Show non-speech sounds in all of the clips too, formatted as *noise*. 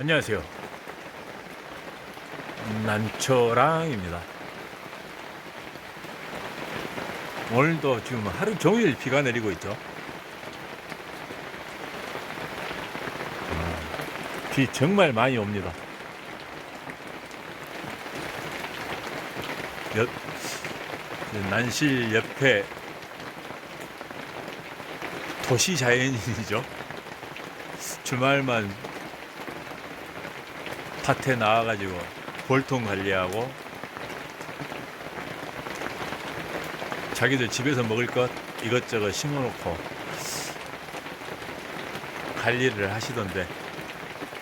안녕하세요. 난초랑입니다. 오늘도 지금 하루 종일 비가 내리고 있죠. 아, 비 정말 많이 옵니다. 옆, 난실 옆에 도시 자연인이죠. 주말만 밭에 나와가지고 볼통 관리하고 자기들 집에서 먹을 것 이것저것 심어놓고 관리를 하시던데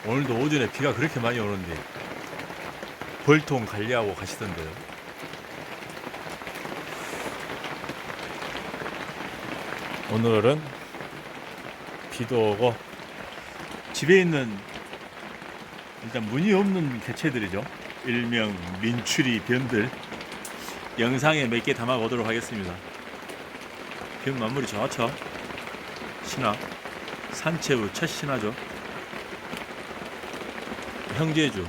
오늘도 오전에 비가 그렇게 많이 오는데 벌통 관리하고 가시던데요. 오늘은 비도 오고 집에 있는 일단 무늬 없는 개체들이죠. 일명 민추리 변들 영상에 몇 개 담아 보도록 하겠습니다. 변 만물이 좋죠. 신화 산채우 첫 신화죠. 형제주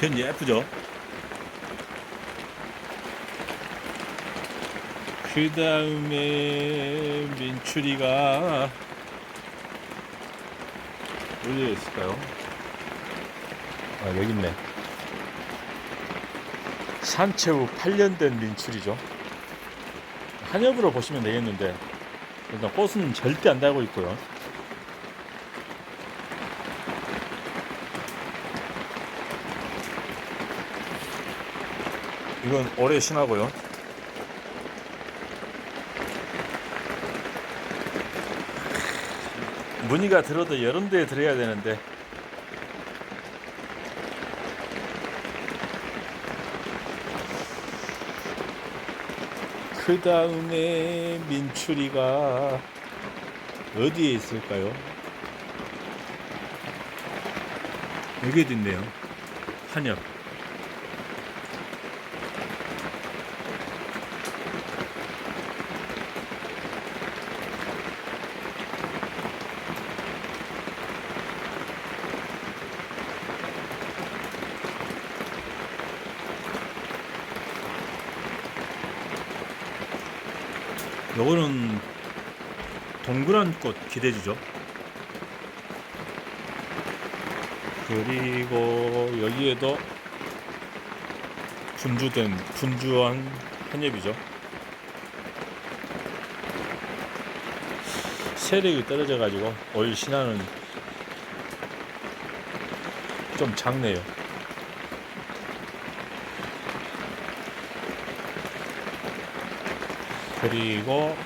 변 예쁘죠? 그 다음에 민추리가 어디에 있을까요? 아 여기 있네. 산채우 8년 된 민추리죠. 한엽으로 보시면 되겠는데 일단 꽃은 절대 안 달고 있고요. 이건 올해 신하고요 무늬가 들어도 여러 데에 들어야 되는데. 그 다음에 민추리가 어디에 있을까요? 여기에도 있네요. 한엽 요거는 동그란 꽃 기대주죠. 그리고 여기에도 분주된 분주한 한엽이죠. 세력이 떨어져 가지고 올 신화는 좀 작네요. 그리고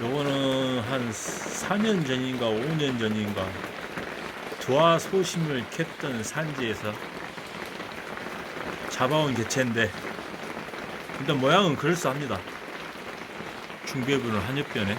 요거는 한 4년 전인가 5년 전인가 두화 소심을 캤던 산지에서 잡아온 개체인데 일단 모양은 그럴싸합니다. 중배부는 한엽변에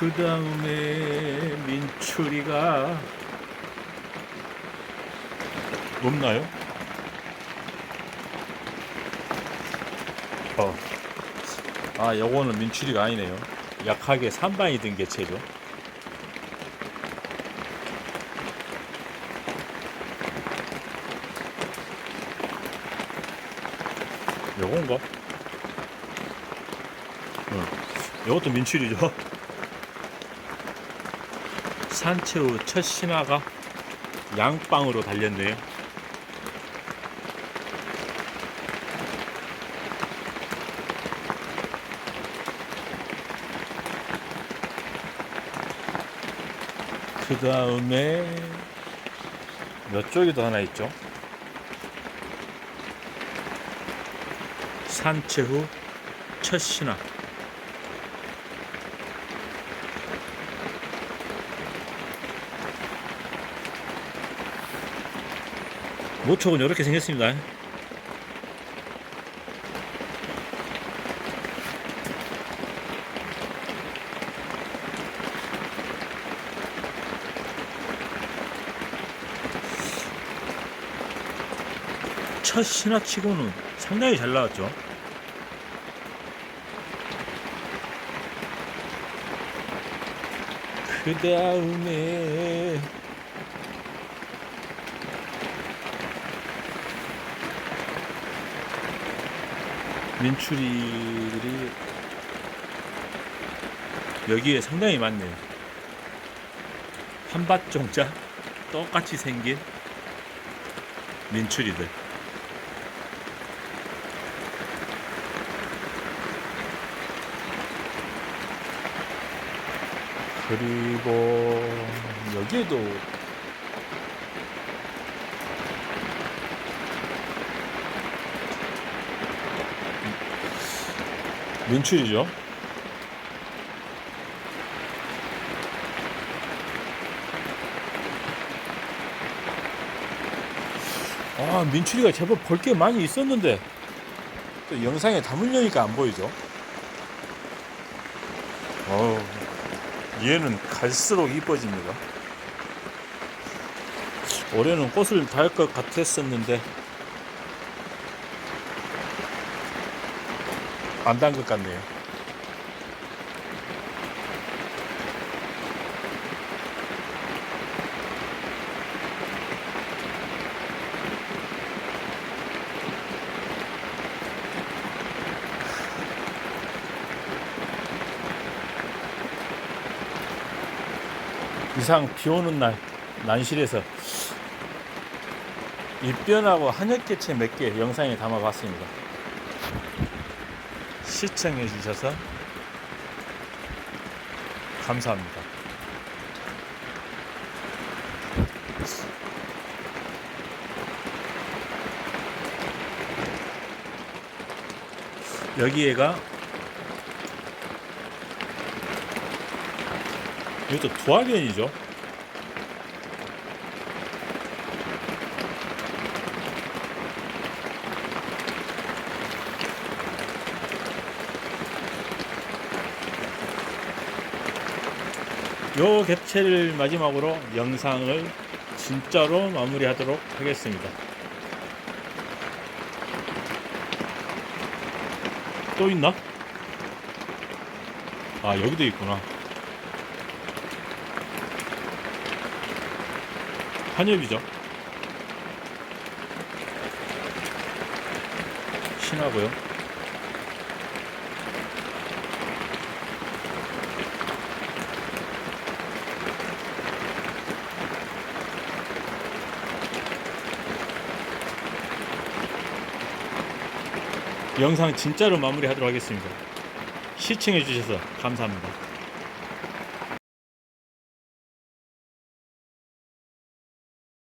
그 다음에 민추리가 높나요? 어. 아, 요거는 민추리가 아니네요. 약하게 산방이 든 개체죠. 요건가? 응. 요것도 민추리죠. *laughs* 산채우 첫 신화가 양빵으로 달렸네요. 그 다음에 이쪽에도 하나 있죠. 산채 후 첫 신화. 모촉은 이렇게 생겼습니다. 첫 신화치고는 상당히 잘 나왔죠. 그다음에 민추리들이 여기에 상당히 많네요. 한밭종자 똑같이 생긴 민추리들. 그리고 여기에도 민출이죠. 아, 민출이가 제법 볼 게 많이 있었는데 또 영상에 담으려니까 안 보이죠. 어우, 얘는 갈수록 이뻐집니다. 올해는 꽃을 달 것 같았었는데 안 단 것 같네요. 이상 비 오는 날 난실에서 입변하고 한약개체 몇 개 영상에 담아봤습니다. 시청해 주셔서 감사합니다. 여기에가 이것도 두학연이죠. 요 객체를 마지막으로 영상을 진짜로 마무리하도록 하겠습니다. 또 있나? 아 여기도 있구나. 한엽이죠. 신하고요. 영상 진짜로 마무리하도록 하겠습니다. 시청해 주셔서 감사합니다.